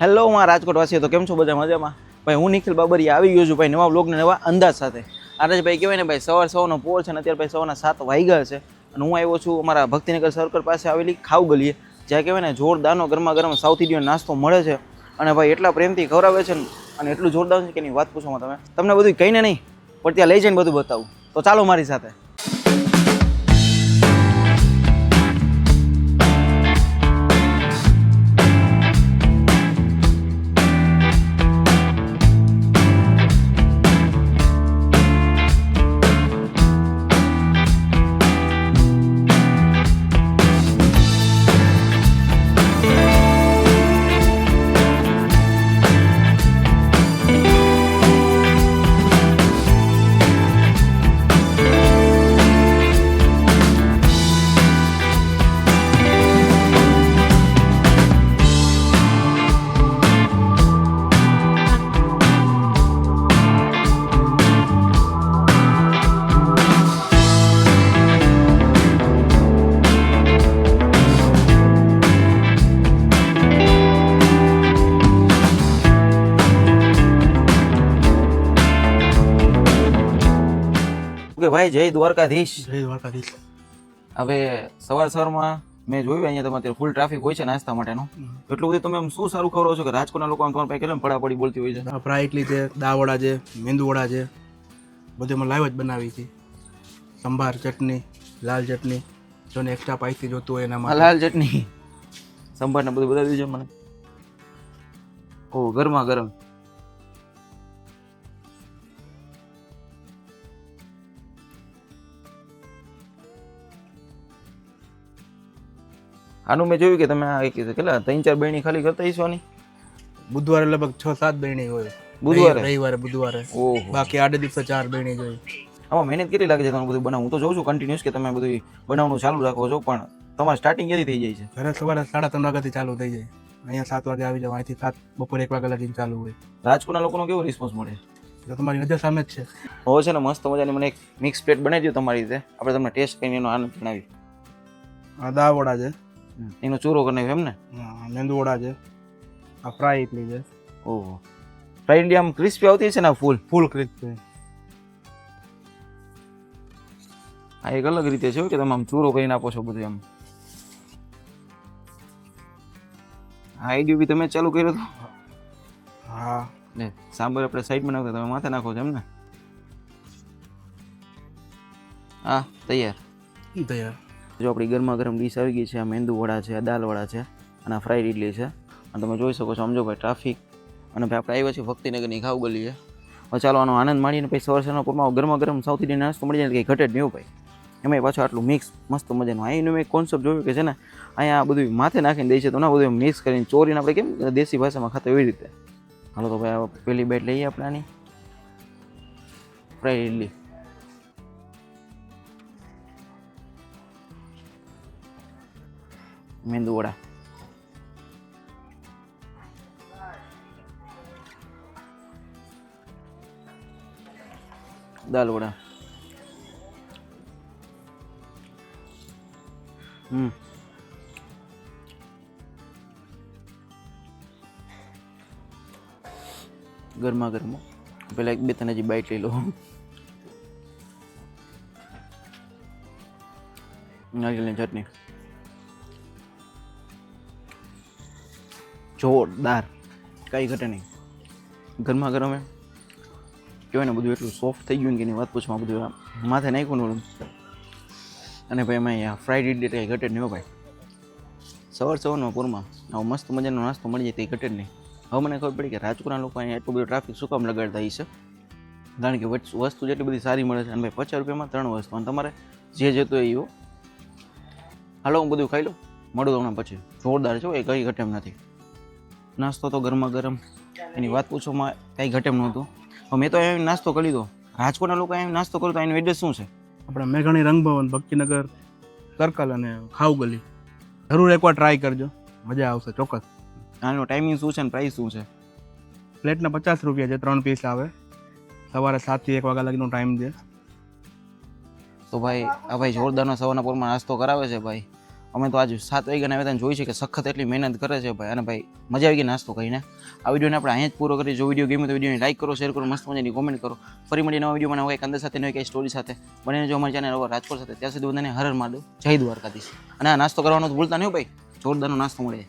Hello માં રાજકોટ વાસીઓ તો કેમ છો બધા મજામાં? ભાઈ, હું નિખિલ બાબરી આવી ગયો છું. ભાઈ, નવા બ્લોગને નવા અંદાજ સાથે. આજે ભાઈ કહેવાય ને, ભાઈ, સવાર સવારનો પોર છે ને, અત્યારે ભાઈ સવારના સાત વાગ્યા છે. અને હું આવ્યો છું અમારા ભક્તિનગર સર્કલ પાસે આવેલી ખાવ ગલીએ જ્યાં કહેવાય ને, જોરદારનો ગરમા ગરમ સાઉથ ઇન્ડિયન નાસ્તો મળે છે. અને ભાઈ, એટલા પ્રેમથી ખવડાવે છે અને એટલું જોરદાર છે કે એની વાત પૂછો તમે. તમને બધું કહીને નહીં, પણ ત્યાં લઈ જઈને બધું બતાવું. તો ચાલો મારી સાથે. કે ભાઈ જય દ્વારકાધીશ. જય દ્વારકાધીશ. હવે સવાર સવારમાં મેં જોયું અહીંયા તમારે ફૂલ ટ્રાફિક હોય છે નાસ્તા માટેનો. એટલું બધું તમે શું સારું ખબર છો કે રાજકોટના લોકો આમ તમારા પાસે કેટલા પડાપડી બોલતી હોય છે? ફ્રાય ઇડલી છે દાવડા છે મેંદુવડા છે બધું અમે લાઈવ જ બનાવી છે. સંભાર ચટણી લાલ ચટણી જોને એક્સ્ટ્રા પાઇસી જોતું હોય એના લાલ ચટણી. સંભાર ને બધું બધા દીધું મને. ઓ ગરમા ગરમ. આનું મેં જોયું કે તમે આ કેટલા ત્રણ ચાર બહેણી ખાલી કરતા હશો આની બુધવારે લગભગ છ સાત બેણી હોય. બુધવારે? રવિવારે બુધવારે. બાકી આડે દિવસે ચાર બેણી જ હોય. આમાં મહેનત કેટલી લાગે છે તમે બધું બનાવું હું તો જોઉં છું કન્ટિન્યુઅસ કે તમે બધું બનાવવાનું ચાલુ રાખો છો પણ તમારે સ્ટાર્ટિંગ ક્યાંથી થઈ જાય છે? ઘરે સવારે સાડા ત્રણ વાગ્યાથી ચાલુ થઈ જાય. અહીંયા સાત વાગે આવી જાવ અહીંથી સાત બપોરે એક વાગ્યા લગીને ચાલુ હોય. રાજકોટના લોકોનો કેવો રિસ્પોન્સ મળે? તો તમારી નજર સામે જ છે. હવે છે ને મસ્ત મજાની મને એક મિક્સ પ્લેટ બનાવી દો તમારી રીતે. આપણે તમને ટેસ્ટ કરીને એનો આનંદ જણાવી આ દાવડા છે. એનો ચૂરો કરી નાખ્યો એમ ને મેંદુવડા છે. આ ફ્રાય ઇડલી છે. ઓહો. ફ્રાય ઇડલી આમ ક્રિસ્પી આવતી છે ને ફૂલ? ફૂલ ક્રિસ્પી આ એક અલગ રીતે છે કે તમે આમ ચૂરો કરીને આપો છો બધું એમ. આ આઈડિયો બી તમે ચાલુ કર્યો તો? હા. ને સાંભર આપણે સાઈડમાં નાખો તમે માથે નાખો છો એમ ને હા તૈયાર. તૈયાર. જો આપણી ગરમા ગરમ ડીશ આવી ગઈ છે, આ મેંદુવડા છે, આ દાલવડા છે અને આ ફ્રાઈડ ઇડલી છે. અને તમે જોઈ શકો છો સમજો ભાઈ ટ્રાફિક અને ભાઈ આપણે આવ્યા છીએ ભક્તિનગરની ખાવ ગલી છે હવે ચાલો આનો આનંદ માણીને પછી સવાર સવારના પૂરમાં ગરમા ગરમ સાઉથ ઇન્ડિયન નાસ્તો મળી જાય કંઈ ઘટે જ નહીં ભાઈ. એમાંય પાછું આટલું મિક્સ મસ્ત મજાનું. અહીંનું મેં કોન્સેપ્ટ જોયું કે છે ને, અહીંયા આ બધું માથે નાખીને દે છે તો ના બધું મિક્સ કરીને ચોરીને આપણે કેમ દેશી ભાષામાં ખાતા એવી રીતે. હાલો તો ભાઈ પહેલી બેટ લઈએ આપણે આની. ફ્રાઈડ ઇડલી મેંદુ વડા દાલ વડા હમ ગરમા ગરમો. પેલા એક બે તને હજી બાઈટ લઈ લો નારિયેલની ચટણી જોરદાર. કાંઈ ઘટે નહીં. ગરમા ગરમ એમ. કહેવાય ને બધું એટલું સોફ્ટ થઈ ગયું ને કે એની વાત પૂછવા બધું માથે નાખ્યું ને અને ભાઈ અમે અહીંયા ફ્રાઈડ ઇડલી કંઈ ઘટે નહીં હો ભાઈ. સવાર સવારમાં પૂરમાં આવો મસ્ત મજાનો નાસ્તો મળી જાય તે ઘટે નહીં. હવે મને ખબર પડી કે રાજકોટના લોકો અહીંયા એટલું બધું ટ્રાફિક શું કામ લગાડતા હશે કારણ કે વસ્તુ જેટલી બધી સારી મળે છે. અને ભાઈ પચાસ રૂપિયામાં ત્રણ વસ્તુ. અને તમારે જે જતું હોય હાલો, હું બધું ખાઈ લઉં. મળું તમને પછી. જોરદાર છે એ કંઈ ઘટે એમ નથી. નાસ્તો તો ગરમા ગરમ એની વાત પૂછવામાં કાંઈ ઘટે એમ નહોતું. પણ મેં તો એમ નાસ્તો કરી લીધો રાજકોટના લોકો એમ નાસ્તો કરો તો એનું એડ્રેસ શું છે? આપણે મેઘાણી રંગભવન ભક્તિનગર સર્કલ અને ખાવ ગલી જરૂર એકવાર ટ્રાય કરજો. મજા આવશે ચોક્કસ. આનો ટાઈમિંગ શું છે અને પ્રાઇસ શું છે? પ્લેટના પચાસ રૂપિયા છે ત્રણ પીસ આવે. સવારે સાતથી એક વાગ્યા લગીનો ટાઈમ છે તો ભાઈ આ ભાઈ જોરદારનો સવારના પોરમાં નાસ્તો કરાવે છે ભાઈ. અમે તો આજે સાત વાગ્યાના આવ્યા જોઈ છે કે સખત એટલી મહેનત કરે છે ભાઈ. અને ભાઈ, મજા આવી ગઈ નાસ્તો કરીને. આ વિડીયોને આપણે અહીંયા જ પૂરો કરી. જો વીડિયો ગમ્યો તો વિડીયોને લાઈક કરો શેર કરો, મસ્ત મજાની કોમેન્ટ કરો. ફરી મળી નવા વીડિયો મને કંઈક અંદર સાથે નવી કંઈ સ્ટોરી સાથે. બને જો અમારી ચેનલ રાજકોટ સાથે. ત્યાં સુધી બધાને હરર માડું જય દ્વારકાધીશ. અને આ નાસ્તો કરવાનો તો ભૂલતા નહીં ભાઈ. જોરદારનો નાસ્તો મળે